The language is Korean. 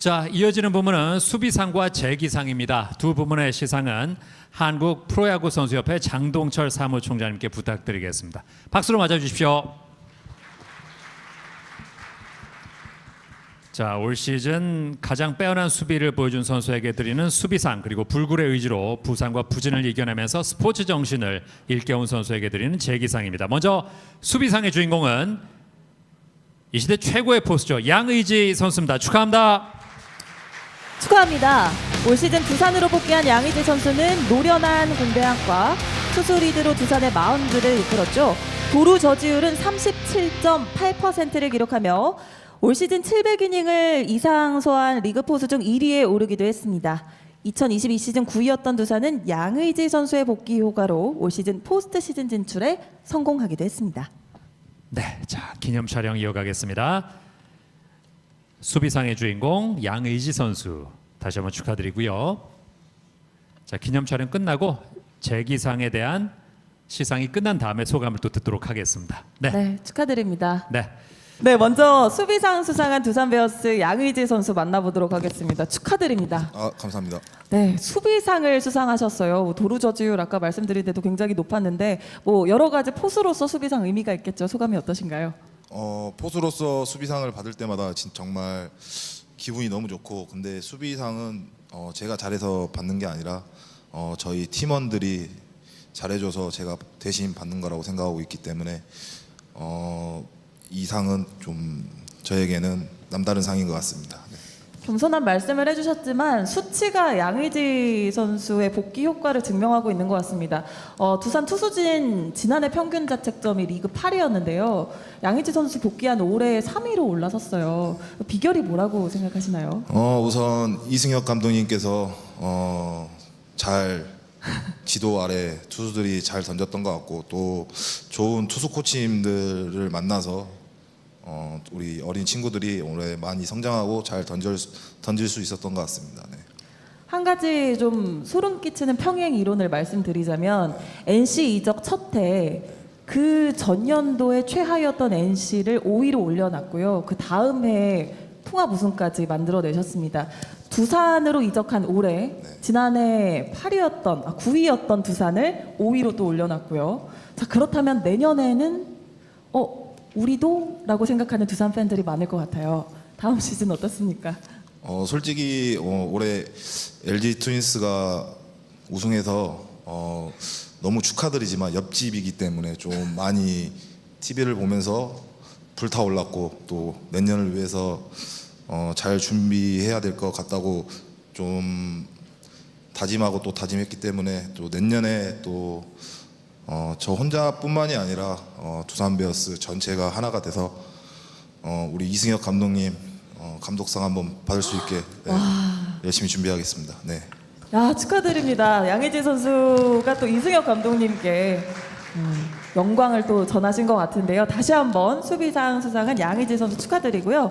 자, 이어지는 부문은 수비상과 재기상입니다. 두 부문의 시상은 한국 프로야구 선수협회 장동철 사무총장님께 부탁드리겠습니다. 박수로 맞아 주십시오. 자, 올 시즌 가장 빼어난 수비를 보여준 선수에게 드리는 수비상 그리고 불굴의 의지로 부상과 부진을 이겨내면서 스포츠 정신을 일깨운 선수에게 드리는 재기상입니다. 먼저 수비상의 주인공은 이 시대 최고의 포수죠. 양의지 선수입니다. 축하합니다. 축하합니다. 올 시즌 두산으로 복귀한 양의지 선수는 노련한 공대학과 투수 리드로 두산의 마운드를 이끌었죠. 도루 저지율은 37.8%를 기록하며 올 시즌 700이닝을 이상 소화한 리그 포수 중 1위에 오르기도 했습니다. 2022 시즌 9위였던 두산은 양의지 선수의 복귀 효과로 올 시즌 포스트 시즌 진출에 성공하기도 했습니다. 네, 자 기념 촬영 이어가겠습니다. 수비상의 주인공 양의지 선수 다시 한번 축하드리고요. 자 기념 촬영 끝나고 재기상에 대한 시상이 끝난 다음에 소감을 또 듣도록 하겠습니다. 네, 네, 축하드립니다. 네. 네, 먼저 수비상 수상한 두산 베어스 양의지 선수 만나보도록 하겠습니다. 축하드립니다. 아 감사합니다. 네, 수비상을 수상하셨어요. 뭐 도루 저지율 아까 말씀드린 데도 굉장히 높았는데 뭐 여러 가지 포수로서 수비상 의미가 있겠죠. 소감이 어떠신가요? 어 포수로서 수비상을 받을 때마다 진 정말 기분이 너무 좋고 근데 수비상은 어, 제가 잘해서 받는 게 아니라 어, 저희 팀원들이 잘해줘서 제가 대신 받는 거라고 생각하고 있기 때문에 어, 이 상은 좀 저에게는 남다른 상인 것 같습니다. 네. 겸손한 말씀을 해주셨지만 수치가 양의지 선수의 복귀 효과를 증명하고 있는 것 같습니다. 어, 두산 투수진 지난해 평균 자책점이 리그 8위였는데요. 양의지 선수 복귀한 올해 3위로 올라섰어요. 비결이 뭐라고 생각하시나요? 어, 우선 이승엽 감독님께서 어, 잘 지도 아래 투수들이 잘 던졌던 것 같고 또 좋은 투수 코치님들을 만나서 어, 우리 어린 친구들이 올해 많이 성장하고 잘 던질, 수- 던질 수 있었던 것 같습니다. 네. 한 가지 좀 소름 끼치는 평행 이론을 말씀드리자면 NC 이적 첫해 그 전년도에 최하였던 NC를 5위로 올려놨고요. 그 다음 해에 통합 우승까지 만들어내셨습니다. 두산으로 이적한 올해 지난해 8위였던 아, 9위였던 두산을 5위로 또 올려놨고요. 자 그렇다면 내년에는 어 우리도 라고 생각하는 두산 팬들이 많을 것 같아요. 다음 시즌 어떻습니까? 어, 솔직히 어, 올해 LG 트윈스가 우승해서 어, 너무 축하드리지만 옆집이기 때문에 좀 많이 TV를 보면서 불타올랐고 또 내년을 위해서 어, 잘 준비해야 될 것 같다고 좀 다짐하고 또 다짐했기 때문에 또 내년에 또 어, 저 혼자뿐만이 아니라 어, 두산 베어스 전체가 하나가 돼서 어, 우리 이승엽 감독님 어, 감독상 한번 받을 수 있게 네, 열심히 준비하겠습니다. 네. 야 축하드립니다. 양혜진 선수가 또 이승엽 감독님께 음, 영광을 또 전하신 것 같은데요. 다시 한번 수비상 수상한 양혜진 선수 축하드리고요.